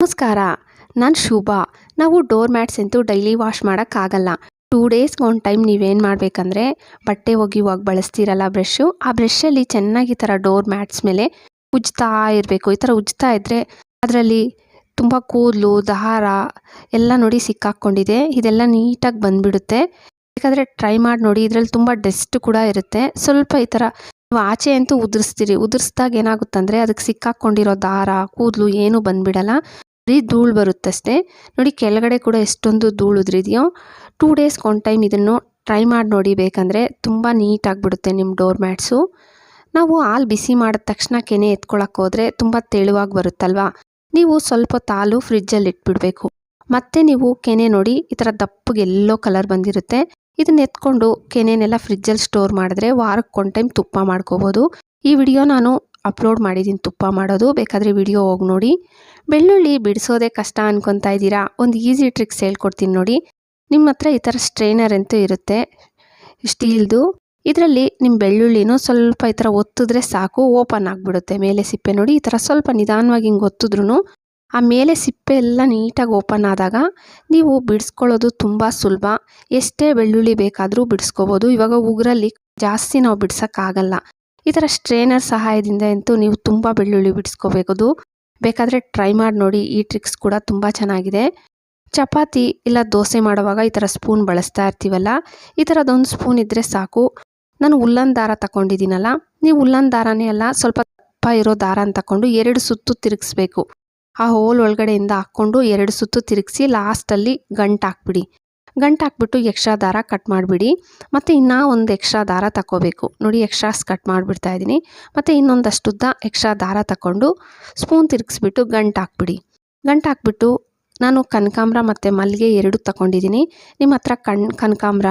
ನಮಸ್ಕಾರ, ನಾನು ಶುಭ. ನಾವು ಡೋರ್ ಮ್ಯಾಟ್ಸ್ ಅಂತೂ ಡೈಲಿ ವಾಶ್ ಮಾಡೋಕ್ಕಾಗಲ್ಲ. ಟೂ ಡೇಸ್ಗೆ ಒಂದು ಟೈಮ್ ನೀವೇನು ಮಾಡಬೇಕಂದ್ರೆ, ಬಟ್ಟೆ ಒಗೆಯುವಾಗ ಬಳಸ್ತೀರಲ್ಲ ಬ್ರಷ್ಷು ಆ ಬ್ರಷಲ್ಲಿ ಚೆನ್ನಾಗಿ ಈ ಥರ ಡೋರ್ ಮ್ಯಾಟ್ಸ್ ಮೇಲೆ ಉಜ್ತಾ ಇರಬೇಕು. ಈ ಥರ ಉಜ್ತಾ ಇದ್ದರೆ ಅದರಲ್ಲಿ ತುಂಬ ಕೂದಲು, ದಾರ ಎಲ್ಲ ನೋಡಿ ಸಿಕ್ಕಾಕ್ಕೊಂಡಿದೆ ಇದೆಲ್ಲ ನೀಟಾಗಿ ಬಂದುಬಿಡುತ್ತೆ. ಬೇಕಾದರೆ ಟ್ರೈ ಮಾಡಿ ನೋಡಿ, ಇದರಲ್ಲಿ ತುಂಬ ಡಸ್ಟ್ ಕೂಡ ಇರುತ್ತೆ. ಸ್ವಲ್ಪ ಈ ಥರ ನೀವು ಆಚೆ ಅಂತೂ ಉದುರಿಸ್ತೀರಿ. ಉದುರಿಸ್ದಾಗ ಏನಾಗುತ್ತಂದರೆ ಅದಕ್ಕೆ ಸಿಕ್ಕಾಕ್ಕೊಂಡಿರೋ ದಾರ, ಕೂದಲು ಏನೂ ಬಂದ್ಬಿಡಲ್ಲ. ಬರೀ ಧೂಳು ಬರುತ್ತಷ್ಟೇ. ನೋಡಿ ಕೆಳಗಡೆ ಕೂಡ ಎಷ್ಟೊಂದು ಧೂಳು ಉದುರಿದೆಯೋ. ಟೂ ಡೇಸ್ಗೆ ಒನ್ ಟೈಮ್ ಇದನ್ನು ಟ್ರೈ ಮಾಡಿ ನೋಡಿ ಬೇಕಂದರೆ ತುಂಬ ನೀಟಾಗಿಬಿಡುತ್ತೆ ನಿಮ್ಮ ಡೋರ್ ಮ್ಯಾಟ್ಸು ನಾವು ಹಾಲು ಬಿಸಿ ಮಾಡಿದ ತಕ್ಷಣ ಕೆನೆ ಎತ್ಕೊಳಕ್ಕೆ ಹೋದರೆ ತುಂಬ ತೆಳುವಾಗಿ ಬರುತ್ತಲ್ವಾ? ನೀವು ಸ್ವಲ್ಪ ಹೊತ್ತು ಹಾಲು ಫ್ರಿಜ್ಜಲ್ಲಿ ಇಟ್ಬಿಡಬೇಕು. ಮತ್ತೆ ನೀವು ಕೆನೆ ನೋಡಿ ಈ ಥರ ದಪ್ಪಗೆ ಎಲ್ಲೋ ಕಲರ್ ಬಂದಿರುತ್ತೆ. ಇದನ್ನ ಎತ್ಕೊಂಡು ಕೆನೆನೆಲ್ಲ ಫ್ರಿಜ್ಜಲ್ಲಿ ಸ್ಟೋರ್ ಮಾಡಿದ್ರೆ ವಾರಕ್ಕೆ ಒನ್ ಟೈಮ್ ತುಪ್ಪ ಮಾಡ್ಕೋಬೋದು. ಈ ವಿಡಿಯೋ ನಾನು ಅಪ್ಲೋಡ್ ಮಾಡಿದ್ದೀನಿ ತುಪ್ಪ ಮಾಡೋದು. ಬೇಕಾದರೆ ವಿಡಿಯೋ ಹೋಗಿ ನೋಡಿ. ಬೆಳ್ಳುಳ್ಳಿ ಬಿಡಿಸೋದೇ ಕಷ್ಟ ಅನ್ಕೊತಾ ಇದ್ದೀರಾ? ಒಂದು ಈಸಿ ಟ್ರಿಕ್ಸ್ ಹೇಳ್ಕೊಡ್ತೀನಿ ನೋಡಿ. ನಿಮ್ಮ ಹತ್ರ ಈ ಥರ ಸ್ಟ್ರೈನರ್ ಅಂತೂ ಇರುತ್ತೆ. ಸ್ಟೀಲ್ದು ಇದರಲ್ಲಿ ನಿಮ್ಮ ಬೆಳ್ಳುಳ್ಳಿನೂ ಸ್ವಲ್ಪ ಈ ಥರ ಒತ್ತಿದ್ರೆ ಸಾಕು ಓಪನ್ ಆಗಿಬಿಡುತ್ತೆ. ಮೇಲೆ ಸಿಪ್ಪೆ ನೋಡಿ, ಈ ಥರ ಸ್ವಲ್ಪ ನಿಧಾನವಾಗಿ ಹಿಂಗೆ ಒತ್ತಿದ್ರೂ ಆ ಮೇಲೆ ಸಿಪ್ಪೆ ಎಲ್ಲ ನೀಟಾಗಿ ಓಪನ್ ಆದಾಗ ನೀವು ಬಿಡಿಸ್ಕೊಳ್ಳೋದು ತುಂಬ ಸುಲಭ. ಎಷ್ಟೇ ಬೆಳ್ಳುಳ್ಳಿ ಬೇಕಾದರೂ ಬಿಡಿಸ್ಕೋಬೋದು. ಇವಾಗ ಉಗುರಲ್ಲಿ ಜಾಸ್ತಿ ನಾವು ಬಿಡ್ಸೋಕ್ಕಾಗಲ್ಲ. ಈ ಥರ ಸ್ಟ್ರೇನರ್ ಸಹಾಯದಿಂದ ಅಂತೂ ನೀವು ತುಂಬ ಬೆಳ್ಳುಳ್ಳಿ ಬಿಡಿಸ್ಕೋಬೇಕದು ಬೇಕಾದರೆ ಟ್ರೈ ಮಾಡಿ ನೋಡಿ, ಈ ಟ್ರಿಕ್ಸ್ ಕೂಡ ತುಂಬ ಚೆನ್ನಾಗಿದೆ. ಚಪಾತಿ ಇಲ್ಲ ದೋಸೆ ಮಾಡುವಾಗ ಈ ಥರ ಸ್ಪೂನ್ ಬಳಸ್ತಾ ಇರ್ತೀವಲ್ಲ, ಈ ಥರದೊಂದು ಸ್ಪೂನ್ ಇದ್ದರೆ ಸಾಕು. ನಾನು ಉಲ್ಲನ್ ದಾರ ತಗೊಂಡಿದ್ದೀನಲ್ಲ ನೀವು ಉಲ್ಲನ್ ದಾರನೇ ಅಲ್ಲ, ಸ್ವಲ್ಪ ದಪ್ಪ ಇರೋ ದಾರನ ತಗೊಂಡು ಎರಡು ಸುತ್ತು ತಿರುಗಿಸ್ಬೇಕು. ಆ ಹೋಲ್ ಒಳಗಡೆಯಿಂದ ಹಾಕ್ಕೊಂಡು ಎರಡು ಸುತ್ತು ತಿರುಗಿಸಿ ಲಾಸ್ಟಲ್ಲಿ ಗಂಟು ಹಾಕ್ಬಿಡಿ. ಗಂಟು ಹಾಕ್ಬಿಟ್ಟು ಎಕ್ಸ್ಟ್ರಾ ದಾರ ಕಟ್ ಮಾಡಿಬಿಡಿ. ಮತ್ತು ಇನ್ನೂ ಒಂದು ಎಕ್ಸ್ಟ್ರಾ ದಾರ ತಗೋಬೇಕು ನೋಡಿ, ಎಕ್ಸ್ಟ್ರಾಸ್ ಕಟ್ ಮಾಡಿಬಿಡ್ತಾ ಇದ್ದೀನಿ. ಮತ್ತು ಇನ್ನೊಂದಷ್ಟು ಉದ್ದ ಎಕ್ಸ್ಟ್ರಾ ದಾರ ತಗೊಂಡು ಸ್ಪೂನ್ ತಿರುಗಿಸ್ಬಿಟ್ಟು ಗಂಟು ಹಾಕ್ಬಿಡಿ. ಗಂಟು ಹಾಕ್ಬಿಟ್ಟು ನಾನು ಕನಕಾಂಬ್ರ ಮತ್ತು ಮಲ್ಲಿಗೆ ಎರಡು ತಗೊಂಡಿದ್ದೀನಿ ನಿಮ್ಮ ಹತ್ರ ಕಣ್, ಕನಕಾಂಬ್ರ,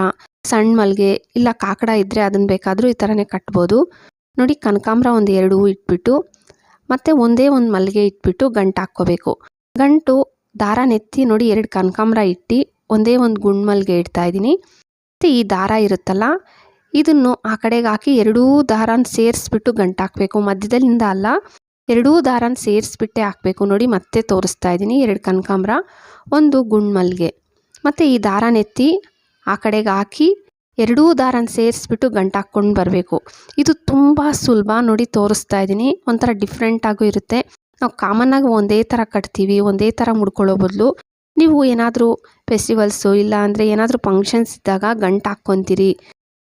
ಸಣ್ಣ ಮಲ್ಲಿಗೆ ಇಲ್ಲ ಕಾಕಡ ಇದ್ದರೆ ಅದನ್ನು ಬೇಕಾದರೂ ಈ ಥರನೇ ಕಟ್ಬೋದು. ನೋಡಿ, ಕನಕಾಂಬ್ರ ಒಂದು ಎರಡು ಇಟ್ಬಿಟ್ಟು ಮತ್ತು ಒಂದೇ ಒಂದು ಮಲ್ಲಿಗೆ ಇಟ್ಬಿಟ್ಟು ಗಂಟು ಹಾಕ್ಕೋಬೇಕು. ಗಂಟು ದಾರ ನೆತ್ತಿ ನೋಡಿ ಎರಡು ಕನಕಾಂಬ್ರ ಇಟ್ಟು ಒಂದೇ ಒಂದು ಗುಂಡು ಮಲ್ಲಿಗೆ ಇಡ್ತಾ ಇದ್ದೀನಿ. ಮತ್ತು ಈ ದಾರ ಇರುತ್ತಲ್ಲ, ಇದನ್ನು ಆ ಕಡೆಗೆ ಹಾಕಿ ಎರಡೂ ದಾರನ ಸೇರಿಸ್ಬಿಟ್ಟು ಗಂಟು ಹಾಕಬೇಕು. ಮಧ್ಯದಲ್ಲಿಂದ ಅಲ್ಲ, ಎರಡೂ ದಾರನ ಸೇರಿಸ್ಬಿಟ್ಟೆ ಹಾಕಬೇಕು. ನೋಡಿ, ಮತ್ತೆ ತೋರಿಸ್ತಾ ಇದ್ದೀನಿ ಎರಡು ಕನಕಾಂಬ್ರ, ಒಂದು ಗುಂಡು ಮಲ್ಲಿಗೆ. ಮತ್ತು ಈ ದಾರ ನೆತ್ತಿ ಆ ಕಡೆಗೆ ಹಾಕಿ ಎರಡೂ ದಾರನ ಸೇರಿಸ್ಬಿಟ್ಟು ಗಂಟು ಹಾಕ್ಕೊಂಡು ಬರಬೇಕು. ಇದು ತುಂಬ ಸುಲಭ ನೋಡಿ ತೋರಿಸ್ತಾ ಇದ್ದೀನಿ. ಒಂಥರ ಡಿಫ್ರೆಂಟಾಗೂ ಇರುತ್ತೆ. ನಾವು ಕಾಮನ್ನಾಗಿ ಒಂದೇ ಥರ ಕಟ್ತೀವಿ, ಒಂದೇ ಥರ ಮುಡ್ಕೊಳ್ಳೋ ಬದಲು. ನೀವು ಏನಾದರೂ ಫೆಸ್ಟಿವಲ್ಸು ಇಲ್ಲ ಅಂದರೆ ಏನಾದರೂ ಫಂಕ್ಷನ್ಸ್ ಇದ್ದಾಗ ಗಂಟು ಹಾಕ್ಕೊತೀರಿ.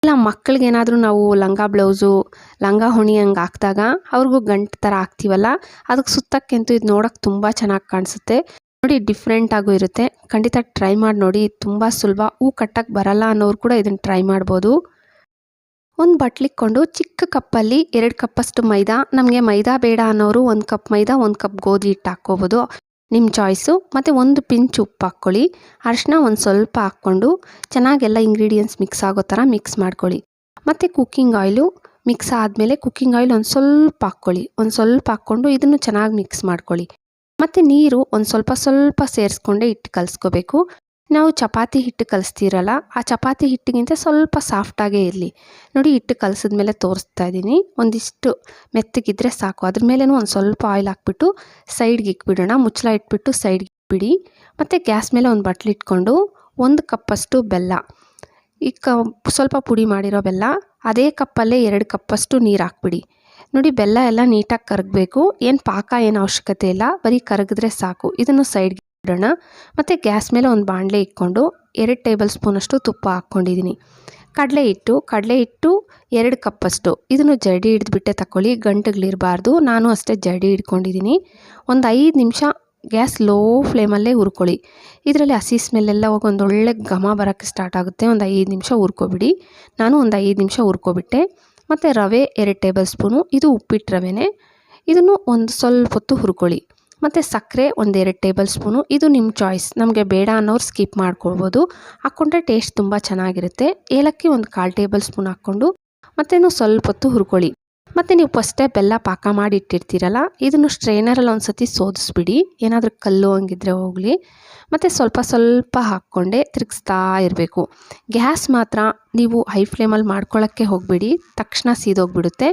ಇಲ್ಲ ಮಕ್ಳಿಗೇನಾದರೂ ನಾವು ಲಂಗ ಬ್ಲೌಸು ಲಂಗ ಹೊಣಿ ಹಂಗೆ ಹಾಕಿದಾಗ ಅವ್ರಿಗೂ ಗಂಟು ಥರ ಹಾಕ್ತೀವಲ್ಲ, ಅದಕ್ಕೆ ಸುತ್ತಕ್ಕಂತೂ ಇದು ನೋಡೋಕ್ಕೆ ತುಂಬ ಚೆನ್ನಾಗಿ ಕಾಣಿಸುತ್ತೆ. ನೋಡಿ ಡಿಫ್ರೆಂಟಾಗೂ ಇರುತ್ತೆ. ಖಂಡಿತ ಟ್ರೈ ಮಾಡಿ ನೋಡಿ. ತುಂಬ ಸುಲಭ. ಹೂ ಕಟ್ಟಕ್ಕೆ ಬರಲ್ಲ ಅನ್ನೋರು ಕೂಡ ಇದನ್ನು ಟ್ರೈ ಮಾಡ್ಬೋದು. ಒಂದು ಬಟ್ಲಿಕ್ಕೊಂಡು ಚಿಕ್ಕ ಕಪ್ಪಲ್ಲಿ ಎರಡು ಕಪ್ಪಷ್ಟು ಮೈದಾ, ನಮಗೆ ಮೈದಾ ಬೇಡ ಅನ್ನೋರು ಒಂದು ಕಪ್ ಮೈದಾ, ಒಂದು ಕಪ್ ಗೋಧಿ ಹಿಟ್ಟು ಹಾಕ್ಕೋಬೋದು. ನಿಮ್ಮ ಚಾಯ್ಸು ಮತ್ತು ಒಂದು ಪಿಂಚ್ ಉಪ್ಪು ಹಾಕ್ಕೊಳ್ಳಿ. ಅರಿಶಿನ ಒಂದು ಸ್ವಲ್ಪ ಹಾಕ್ಕೊಂಡು ಚೆನ್ನಾಗೆಲ್ಲ ಇಂಗ್ರೀಡಿಯೆಂಟ್ಸ್ ಮಿಕ್ಸ್ ಆಗೋ ಥರ ಮಿಕ್ಸ್ ಮಾಡ್ಕೊಳ್ಳಿ. ಮತ್ತು ಕುಕ್ಕಿಂಗ್ ಆಯಿಲು ಮಿಕ್ಸ್ ಆದಮೇಲೆ ಕುಕ್ಕಿಂಗ್ ಆಯಿಲ್ ಒಂದು ಸ್ವಲ್ಪ ಹಾಕ್ಕೊಳ್ಳಿ. ಒಂದು ಸ್ವಲ್ಪ ಹಾಕ್ಕೊಂಡು ಇದನ್ನು ಚೆನ್ನಾಗಿ ಮಿಕ್ಸ್ ಮಾಡ್ಕೊಳ್ಳಿ. ಮತ್ತು ನೀರು ಒಂದು ಸ್ವಲ್ಪ ಸ್ವಲ್ಪ ಸೇರಿಸ್ಕೊಂಡೆ ಹಿಟ್ಟು ಕಲಿಸ್ಕೋಬೇಕು. ನಾವು ಚಪಾತಿ ಹಿಟ್ಟು ಕಲಿಸ್ತೀರಲ್ಲ, ಆ ಚಪಾತಿ ಹಿಟ್ಟಿಗಿಂತ ಸ್ವಲ್ಪ ಸಾಫ್ಟಾಗೇ ಇರಲಿ. ನೋಡಿ ಹಿಟ್ಟು ಕಲಸಿದ್ಮೇಲೆ ತೋರಿಸ್ತಾ ಇದ್ದೀನಿ. ಒಂದಿಷ್ಟು ಮೆತ್ತಗಿದ್ರೆ ಸಾಕು. ಅದ್ರ ಮೇಲೇ ಒಂದು ಸ್ವಲ್ಪ ಆಯಿಲ್ ಹಾಕ್ಬಿಟ್ಟು ಸೈಡ್ಗೆ ಇಕ್ಬಿಡೋಣ. ಮುಚ್ಚಳ ಇಟ್ಬಿಟ್ಟು ಸೈಡ್ಗೆ ಇಕ್ಬಿಡಿ ಮತ್ತು ಗ್ಯಾಸ್ ಮೇಲೆ ಒಂದು ಬಟ್ಲು ಇಟ್ಕೊಂಡು ಒಂದು ಕಪ್ಪಷ್ಟು ಬೆಲ್ಲ. ಈ ಕ ಸ್ವಲ್ಪ ಪುಡಿ ಮಾಡಿರೋ ಬೆಲ್ಲ, ಅದೇ ಕಪ್ಪಲ್ಲೇ ಎರಡು ಕಪ್ಪಷ್ಟು ನೀರು ಹಾಕ್ಬಿಡಿ. ನೋಡಿ, ಬೆಲ್ಲ ಎಲ್ಲ ನೀಟಾಗಿ ಕರಗಬೇಕು. ಏನು ಪಾಕ ಏನು ಅವಶ್ಯಕತೆ ಇಲ್ಲ. ಬರೀ ಕರಗಿದ್ರೆ ಸಾಕು. ಇದನ್ನು ಸೈಡ್ಗೆ ಇಡೋಣ. ಮತ್ತು ಗ್ಯಾಸ್ ಮೇಲೆ ಒಂದು ಬಾಣಲೆ ಇಟ್ಕೊಂಡು ಎರಡು ಟೇಬಲ್ ಸ್ಪೂನಷ್ಟು ತುಪ್ಪ ಹಾಕ್ಕೊಂಡಿದ್ದೀನಿ ಕಡಲೆ ಹಿಟ್ಟು. ಕಡಲೆ ಹಿಟ್ಟು ಎರಡು ಕಪ್ಪಷ್ಟು ಇದನ್ನು ಜಡಿ ಹಿಡಿದ್ಬಿಟ್ಟೆ ತಗೊಳ್ಳಿ ಗಂಟುಗಳಿರಬಾರ್ದು. ನಾನು ಅಷ್ಟೇ ಜಡಿ ಹಿಡ್ಕೊಂಡಿದ್ದೀನಿ ಒಂದು ಐದು ನಿಮಿಷ ಗ್ಯಾಸ್ ಲೋ ಫ್ಲೇಮಲ್ಲೇ ಹುರ್ಕೊಳ್ಳಿ. ಇದರಲ್ಲಿ ಹಸಿ ಸ್ಮೆಲ್ಲೆಲ್ಲ ಹೋಗಿ ಒಂದು ಒಳ್ಳೆ ಘಮ ಬರೋಕ್ಕೆ ಸ್ಟಾರ್ಟ್ ಆಗುತ್ತೆ. ಒಂದು ಐದು ನಿಮಿಷ ಹುರ್ಕೊಬಿಡಿ. ನಾನು ಒಂದು ಐದು ನಿಮಿಷ ಹುರ್ಕೊಬಿಟ್ಟೆ. ಮತ್ತು ರವೆ ಎರಡು ಟೇಬಲ್ ಸ್ಪೂನು, ಇದು ಉಪ್ಪಿಟ್ಟು ರವೆನೇ. ಇದನ್ನು ಒಂದು ಸ್ವಲ್ಪ ಹೊತ್ತು ಹುರ್ಕೊಳ್ಳಿ. ಮತ್ತು ಸಕ್ಕರೆ ಒಂದೆರಡು ಟೇಬಲ್ ಸ್ಪೂನು, ಇದು ನಿಮ್ಮ ಚಾಯ್ಸ್. ನಮಗೆ ಬೇಡ ಅನ್ನೋರು ಸ್ಕಿಪ್ ಮಾಡ್ಕೊಳ್ಬೋದು. ಹಾಕ್ಕೊಂಡ್ರೆ ಟೇಸ್ಟ್ ತುಂಬ ಚೆನ್ನಾಗಿರುತ್ತೆ. ಏಲಕ್ಕಿ ಒಂದು ಕಾಲು ಟೇಬಲ್ ಸ್ಪೂನ್ ಹಾಕ್ಕೊಂಡು ಮತ್ತೇನು ಸ್ವಲ್ಪ ಹೊತ್ತು ಹುರ್ಕೊಳ್ಳಿ. ಮತ್ತು ನೀವು ಫಸ್ಟೇ ಬೆಲ್ಲ ಪಾಕ ಮಾಡಿ ಇಟ್ಟಿರ್ತೀರಲ್ಲ, ಇದನ್ನು ಸ್ಟ್ರೈನರಲ್ಲಿ ಒಂದು ಸತಿ ಸೋದಿಸ್ಬಿಡಿ. ಏನಾದರೂ ಕಲ್ಲು ಹಂಗಿದ್ರೆ ಹೋಗಲಿ. ಮತ್ತು ಸ್ವಲ್ಪ ಸ್ವಲ್ಪ ಹಾಕ್ಕೊಂಡೆ ತಿರುಗಿಸ್ತಾ ಇರಬೇಕು. ಗ್ಯಾಸ್ ಮಾತ್ರ ನೀವು ಹೈ ಫ್ಲೇಮಲ್ಲಿ ಮಾಡ್ಕೊಳ್ಳೋಕ್ಕೆ ಹೋಗಬೇಡಿ. ತಕ್ಷಣ ಸೀದೋಗ್ಬಿಡುತ್ತೆ.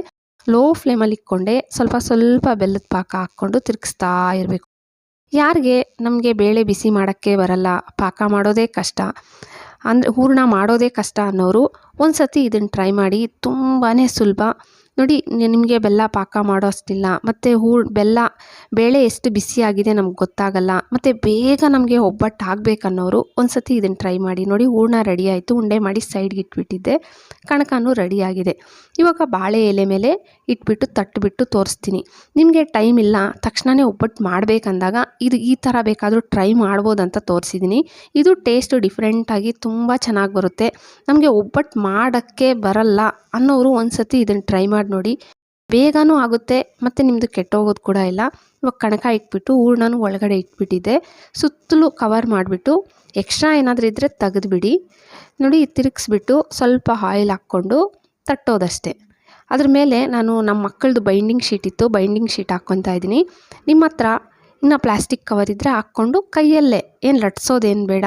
ಲೋ ಫ್ಲೇಮಲ್ಲಿ ಇಕ್ಕೊಂಡೆ ಸ್ವಲ್ಪ ಸ್ವಲ್ಪ ಬೆಲ್ಲದ ಪಾಕ ಹಾಕ್ಕೊಂಡು ತಿರುಗಿಸ್ತಾ ಇರಬೇಕು. ಯಾರಿಗೆ ನಮಗೆ ಬೇಳೆ ಬಿಸಿ ಮಾಡೋಕ್ಕೆ ಬರಲ್ಲ, ಪಾಕ ಮಾಡೋದೇ ಕಷ್ಟ. ಅಂದರೆ ಹೂರಣ ಮಾಡೋದೇ ಕಷ್ಟ ಅನ್ನೋರು ಒಂದು ಸತಿ ಇದನ್ನು ಟ್ರೈ ಮಾಡಿ ತುಂಬಾ ಸುಲಭ. ನೋಡಿ ನಿಮಗೆ ಬೆಲ್ಲ ಪಾಕ ಮಾಡೋ ಅಷ್ಟಿಲ್ಲ ಮತ್ತು ಹೂ ಬೆಲ್ಲ, ಬೇಳೆ ಎಷ್ಟು ಬಿಸಿಯಾಗಿದೆ ನಮ್ಗೆ ಗೊತ್ತಾಗಲ್ಲ, ಮತ್ತು ಬೇಗ ನಮಗೆ ಒಬ್ಬಟ್ಟು ಆಗಬೇಕನ್ನೋರು ಒಂದು ಸತಿ ಇದನ್ನು ಟ್ರೈ ಮಾಡಿ ನೋಡಿ, ಹೂರ್ಣ ರೆಡಿ ಆಯಿತು, ಉಂಡೆ ಮಾಡಿ ಸೈಡ್ಗೆ ಇಟ್ಬಿಟ್ಟಿದ್ದೆ, ಕಣಕನೂ ರೆಡಿಯಾಗಿದೆ ಇವಾಗ ಬಾಳೆ ಎಲೆ ಮೇಲೆ ಇಟ್ಬಿಟ್ಟು ತಟ್ಬಿಟ್ಟು ತೋರಿಸ್ತೀನಿ. ನಿಮಗೆ ಟೈಮ್ ಇಲ್ಲ ತಕ್ಷಣವೇ ಒಬ್ಬಟ್ಟು ಮಾಡಬೇಕಂದಾಗ ಇದು ಈ ಥರ ಬೇಕಾದರೂ ಟ್ರೈ ಮಾಡ್ಬೋದಂತ ತೋರಿಸಿದ್ದೀನಿ ಇದು ಟೇಸ್ಟು ಡಿಫ್ರೆಂಟಾಗಿ ತುಂಬ ಚೆನ್ನಾಗಿ ಬರುತ್ತೆ. ನಮಗೆ ಒಬ್ಬಟ್ಟು ಮಾಡೋಕ್ಕೆ ಬರಲ್ಲ ಅನ್ನೋರು ಒಂದು ಸತಿ ಇದನ್ನು ಟ್ರೈ ಮಾಡಿ ನೋಡಿ. ಬೇಗನೂ ಆಗುತ್ತೆ, ಮತ್ತು ನಿಮ್ಮದು ಕೆಟ್ಟೋಗೋದು ಕೂಡ ಇಲ್ಲ. ಇವಾಗ ಕಣಕ ಇಟ್ಬಿಟ್ಟು, ಹೂರ್ಣನೂ ಒಳಗಡೆ ಇಟ್ಬಿಟ್ಟಿದ್ದೆ ಸುತ್ತಲೂ ಕವರ್ ಮಾಡಿಬಿಟ್ಟು ಎಕ್ಸ್ಟ್ರಾ ಏನಾದರೂ ಇದ್ದರೆ ತೆಗೆದುಬಿಡಿ. ನೋಡಿ, ತಿರುಗಿಸ್ಬಿಟ್ಟು ಸ್ವಲ್ಪ ಆಯಿಲ್ ಹಾಕ್ಕೊಂಡು ತಟ್ಟೋದಷ್ಟೇ. ಅದ್ರ ಮೇಲೆ ನಾನು ನಮ್ಮ ಮಕ್ಕಳದು ಬೈಂಡಿಂಗ್ ಶೀಟ್ ಇತ್ತು. ಬೈಂಡಿಂಗ್ ಶೀಟ್ ಹಾಕ್ಕೊತಾ ಇದ್ದೀನಿ. ನಿಮ್ಮ ಹತ್ರ ಇನ್ನು ಪ್ಲಾಸ್ಟಿಕ್ ಕವರ್ ಇದ್ದರೆ ಹಾಕ್ಕೊಂಡು ಕೈಯಲ್ಲೇ. ಏನು ಲಟ್ಸೋದೇನು ಬೇಡ.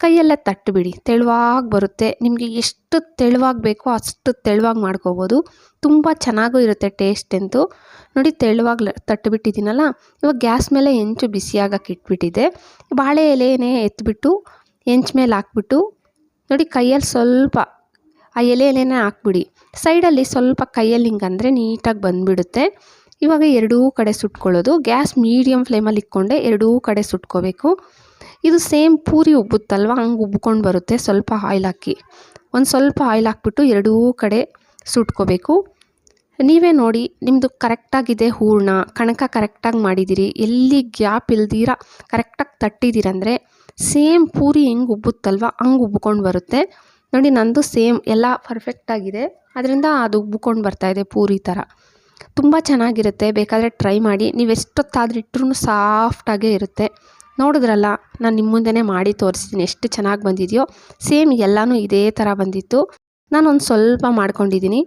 ಕೈಯಲ್ಲೇ ತಟ್ಟುಬಿಡಿ. ತೆಳುವಾಗಿ ಬರುತ್ತೆ. ನಿಮಗೆ ಎಷ್ಟು ತೆಳುವಾಗಿ ಬೇಕೋ ಅಷ್ಟು ತೆಳುವಾಗಿ ಮಾಡ್ಕೋಬೋದು. ತುಂಬ ಚೆನ್ನಾಗೂ ಇರುತ್ತೆ ಟೇಸ್ಟ್ ಅಂತೂ ನೋಡಿ, ತೆಳುವಾಗಿ ತಟ್ಟುಬಿಟ್ಟಿದ್ದೀನಲ್ಲ? ಇವಾಗ ಗ್ಯಾಸ್ ಮೇಲೆ ಹೆಂಚು ಬಿಸಿಯಾಗಕ್ಕೆ ಇಟ್ಬಿಟ್ಟಿದ್ದೆ ಬಾಳೆ ಎಲೆನೇ ಎತ್ಬಿಟ್ಟು, ಹೆಂಚು ಮೇಲೆ ಹಾಕ್ಬಿಟ್ಟು, ನೋಡಿ ಕೈಯಲ್ಲಿ ಸ್ವಲ್ಪ, ಆ ಎಲೆ ಎಲೆನೇ ಹಾಕ್ಬಿಡಿ. ಸೈಡಲ್ಲಿ ಸ್ವಲ್ಪ ಕೈಯಲ್ಲಿ ಹಿಂಗಂದರೆ ನೀಟಾಗಿ ಬಂದುಬಿಡುತ್ತೆ. ಇವಾಗ ಎರಡೂ ಕಡೆ ಸುಟ್ಕೊಳ್ಳೋದು. ಗ್ಯಾಸ್ ಮೀಡಿಯಮ್ ಫ್ಲೇಮಲ್ಲಿ ಇಕ್ಕೊಂಡೆ ಎರಡೂ ಕಡೆ ಸುಟ್ಕೋಬೇಕು. ಇದು ಸೇಮ್ ಪೂರಿ ಉಬ್ಬುತ್ತಲ್ವ? ಹಂಗೆ ಉಬ್ಕೊಂಡು ಬರುತ್ತೆ. ಸ್ವಲ್ಪ ಆಯಿಲ್ ಹಾಕಿ. ಒಂದು ಸ್ವಲ್ಪ ಆಯಿಲ್ ಹಾಕ್ಬಿಟ್ಟು ಎರಡೂ ಕಡೆ ಸುಟ್ಕೋಬೇಕು. ನೀವೇ ನೋಡಿ ನಿಮ್ಮದು ಕರೆಕ್ಟಾಗಿದೆ ಹೂರ್ಣ. ಕಣಕ ಕರೆಕ್ಟಾಗಿ ಮಾಡಿದ್ದೀರಿ ಎಲ್ಲಿ ಗ್ಯಾಪ್ ಇಲ್ದಿರ, ಕರೆಕ್ಟಾಗಿ ತಟ್ಟಿದ್ದೀರಂದರೆ ಸೇಮ್ ಪೂರಿ ಹೆಂಗೆ ಉಬ್ಬುತ್ತಲ್ವ? ಹಂಗೆ ಉಬ್ಕೊಂಡು ಬರುತ್ತೆ. ನೋಡಿ, ನಂದು ಸೇಮ್ ಎಲ್ಲ ಪರ್ಫೆಕ್ಟಾಗಿದೆ ಅದರಿಂದ ಅದು ಉಬ್ಕೊಂಡು ಬರ್ತಾಯಿದೆ ಪೂರಿ ಥರ ತುಂಬ ಚೆನ್ನಾಗಿರುತ್ತೆ. ಬೇಕಾದರೆ ಟ್ರೈ ಮಾಡಿ. ನೀವು ಎಷ್ಟೊತ್ತಾದ್ರೂ ಇಟ್ಟರು ಸಾಫ್ಟಾಗೇ ಇರುತ್ತೆ. ನೋಡಿದ್ರಲ್ಲ, ನಾನು ನಿಮ್ಮ ಮುಂದೆನೇ ಮಾಡಿ ತೋರಿಸ್ತೀನಿ ಎಷ್ಟು ಚೆನ್ನಾಗಿ ಬಂದಿದೆಯೋ. ಸೇಮ್ ಎಲ್ಲನೂ ಇದೇ ಥರ ಬಂದಿತ್ತು. ನಾನೊಂದು ಸ್ವಲ್ಪ ಮಾಡ್ಕೊಂಡಿದ್ದೀನಿ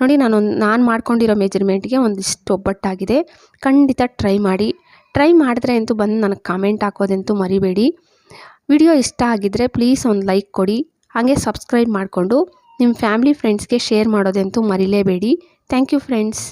ನೋಡಿ ನಾನೊಂದು, ನಾನು ಮಾಡ್ಕೊಂಡಿರೋ ಮೆಜರ್ಮೆಂಟ್ಗೆ ಒಂದಿಷ್ಟು ಒಬ್ಬಟ್ಟಾಗಿದೆ. ಖಂಡಿತ ಟ್ರೈ ಮಾಡಿ. ಟ್ರೈ ಮಾಡಿದ್ರೆ ಅಂತೂ ಬಂದು ನನಗೆ ಕಾಮೆಂಟ್ ಹಾಕೋದಂತೂ ಮರಿಬೇಡಿ. ವಿಡಿಯೋ ಇಷ್ಟ ಆಗಿದ್ದರೆ ಪ್ಲೀಸ್ ಒಂದು ಲೈಕ್ ಕೊಡಿ. ಹಾಗೆ ಸಬ್ಸ್ಕ್ರೈಬ್ ಮಾಡಿಕೊಂಡು ನಿಮ್ಮ ಫ್ಯಾಮಿಲಿ ಫ್ರೆಂಡ್ಸ್ಗೆ ಶೇರ್ ಮಾಡೋದಂತೂ ಮರಿಲೇಬೇಡಿ. Thank you friends.